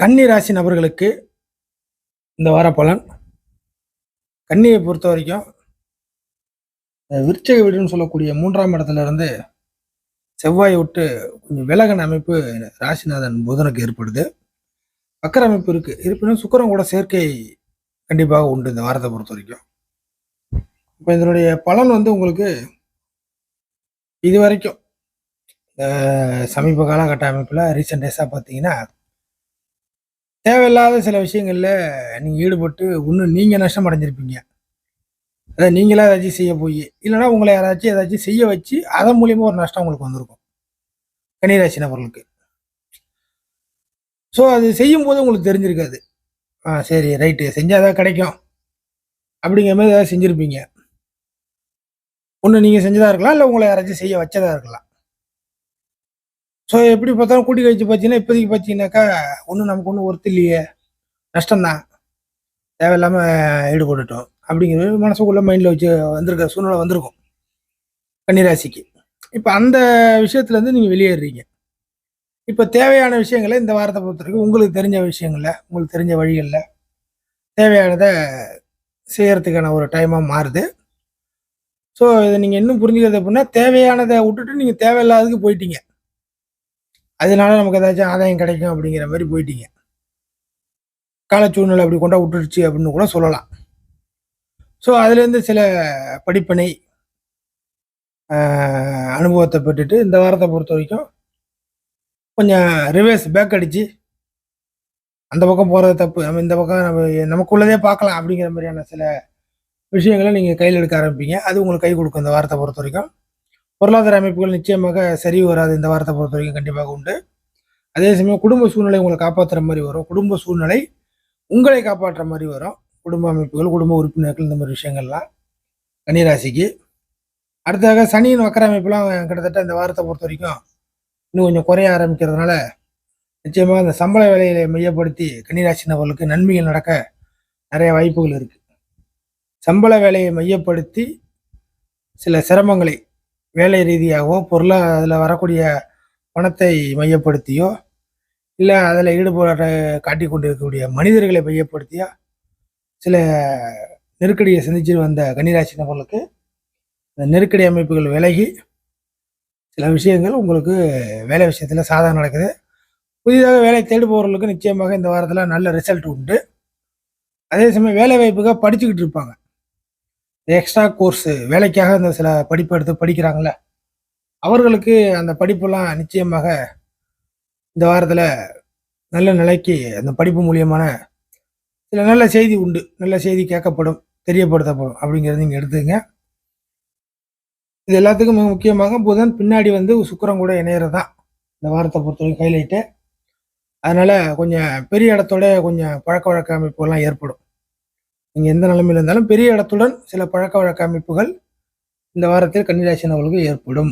கன்னி ராசி நபர்களுக்கு இந்த வார பலன். கன்னியை பொறுத்த வரைக்கும் விருச்சக வீடுன்னு சொல்லக்கூடிய மூன்றாம் இடத்துல இருந்து விட்டு கொஞ்சம் விலகன அமைப்பு ராசிநாதன் புதனுக்கு ஏற்படுது. வக்கர அமைப்பு இருக்குது இருப்பினும் சுக்கரம் கூட சேர்க்கை கண்டிப்பாக உண்டு இந்த வாரத்தை பொறுத்த வரைக்கும். இப்போ இதனுடைய பலன் வந்து உங்களுக்கு இது வரைக்கும். சமீப காலகட்ட அமைப்பில் ரீசெண்ட் டேஸாக பார்த்தீங்கன்னா தேவையில்லாத சில விஷயங்களில் நீங்கள் ஈடுபட்டு இன்னும் நீங்கள் நஷ்டம் அடைஞ்சிருப்பீங்க. அதான் நீங்களா ஏதாச்சும் செய்ய போய் இல்லைன்னா உங்களை யாராச்சும் ஏதாச்சும் செய்ய வச்சு அதன் மூலியமாக ஒரு நஷ்டம் உங்களுக்கு வந்திருக்கும். கன்னிராசி நபர்களுக்கு. ஸோ அது செய்யும் போது உங்களுக்கு தெரிஞ்சிருக்காது. ஆ சரி ரைட்டு செஞ்சால் ஏதாவது கிடைக்கும். அப்படிங்கிற மாதிரி ஏதாவது செஞ்சுருப்பீங்க. ஒன்று நீங்கள் செஞ்சதாக இருக்கலாம் இல்லை உங்களை யாராச்சும் செய்ய வச்சதாக இருக்கலாம். ஸோ எப்படி பார்த்தாலும் கூட்டி கழிச்சு பார்த்தீங்கன்னா இப்போதைக்கு பார்த்தீங்கன்னாக்கா ஒன்றும் நமக்கு ஒன்றும் ஒர்த்து இல்லையே. நஷ்டம்தான். தேவையில்லாமல் ஈடுபட்டுட்டோம் அப்படிங்கிறது மனசுக்குள்ள மைண்டில் வச்சு வந்திருக்க சூழ்நிலை வந்திருக்கும். கன்னிராசிக்கு. இப்போ அந்த விஷயத்துலேருந்து நீங்கள் வெளியேறீங்க. இப்போ தேவையான விஷயங்களை இந்த வாரத்தை பொறுத்தவரைக்கும் உங்களுக்கு தெரிஞ்ச விஷயங்களில் உங்களுக்கு தெரிஞ்ச வழிகளில் தேவையானதை செய்கிறதுக்கான ஒரு டைமாக மாறுது. ஸோ இதை நீங்கள் இன்னும் புரிஞ்சுக்கிறது அப்படின்னா தேவையானதை விட்டுட்டு நீங்கள் தேவையில்லாததுக்கு போயிட்டீங்க. அதனால நமக்கு ஏதாச்சும் ஆதாயம் கிடைக்கும் அப்படிங்கிற மாதிரி போயிட்டீங்க. கால சூழ்நிலை அப்படி கொண்டா விட்டுருச்சு அப்படின்னு கூட சொல்லலாம். ஸோ அதுலேருந்து சில படிப்பினை அனுபவத்தை பெற்றுட்டு இந்த வாரத்தை பொறுத்த வரைக்கும் கொஞ்சம் ரிவர்ஸ் பேக் அடித்து அந்த பக்கம் போகிறது தப்பு. நம்ம இந்த பக்கம் நம்ம நமக்குள்ளதே பார்க்கலாம் அப்படிங்கிற மாதிரியான சில விஷயங்களை நீங்கள் கையில் எடுக்க ஆரம்பிப்பீங்க. அது உங்களுக்கு கை கொடுக்கும் இந்த வாரத்தை பொறுத்த வரைக்கும். பொருளாதார அமைப்புகள் நிச்சயமாக சரி வராது இந்த வாரத்தை பொறுத்த வரைக்கும் கண்டிப்பாக உண்டு. அதே சமயம் குடும்ப சூழ்நிலை உங்களை காப்பாற்றுற மாதிரி வரும். குடும்ப சூழ்நிலை உங்களை காப்பாற்றுற மாதிரி வரும். குடும்ப அமைப்புகள் குடும்ப உறுப்பினர்கள் இந்த மாதிரி விஷயங்கள்லாம் கன்னிராசிக்கு. அடுத்ததாக சனியின் வக்கர அமைப்புலாம் கிட்டத்தட்ட இந்த வாரத்தை பொறுத்த வரைக்கும் இன்னும் கொஞ்சம் குறைய ஆரம்பிக்கிறதுனால நிச்சயமாக இந்த சம்பள வேலையை மையப்படுத்தி கன்னிராசி நபர்களுக்கு நன்மைகள் நடக்க நிறைய வாய்ப்புகள் இருக்குது சம்பள வேலையை மையப்படுத்தி சில சிரமங்களை வேலை ரீதியாகவோ பொருளாக அதில் வரக்கூடிய பணத்தை மையப்படுத்தியோ இல்லை அதில் ஈடுபட காட்டி கொண்டிருக்கக்கூடிய மனிதர்களை மையப்படுத்தியோ? சில நெருக்கடியை சந்திச்சு வந்த கன்னிராசி நபர்களுக்கு இந்த நெருக்கடி அமைப்புகள் விலகி சில விஷயங்கள் உங்களுக்கு வேலை விஷயத்தில் சாதகம் நடக்குது. புதிதாக வேலை தேடுபவர்களுக்கு நிச்சயமாக இந்த வாரத்தில் நல்ல ரிசல்ட் உண்டு. அதே சமயம் வேலை வாய்ப்புக்காக படிச்சுக்கிட்டு இருப்பாங்க. எக்ஸ்ட்ரா கோர்ஸ் வேலைக்காக இந்த சில படிப்பு எடுத்து படிக்கிறாங்கள அவர்களுக்கு அந்த படிப்பெல்லாம் நிச்சயமாக இந்த வாரத்தில் நல்ல நிலைக்கு அந்த படிப்பு மூலியமான சில நல்ல செய்தி உண்டு. நல்ல செய்தி கேட்கப்படும் தெரியப்படுத்தப்படும் அப்படிங்கிறது நீங்கள் எடுத்துங்க இது எல்லாத்துக்கும் மிக முக்கியமாக புதன் பின்னாடி வந்து சுக்கரம் கூட இணையிறது தான் இந்த வாரத்தை பொறுத்தவரைக்கும் ஹைலைட்டு அதனால் கொஞ்சம் பெரிய இடத்தோட கொஞ்சம் பழக்க வழக்க அமைப்புகள்லாம் ஏற்படும். நீங்கள் எந்த நிலைமையில் இருந்தாலும் பெரிய இடத்துடன் சில பழக்க வழக்க அமைப்புகள் இந்த வாரத்தில் கன்னிராசி நபர்களுக்கு ஏற்படும்.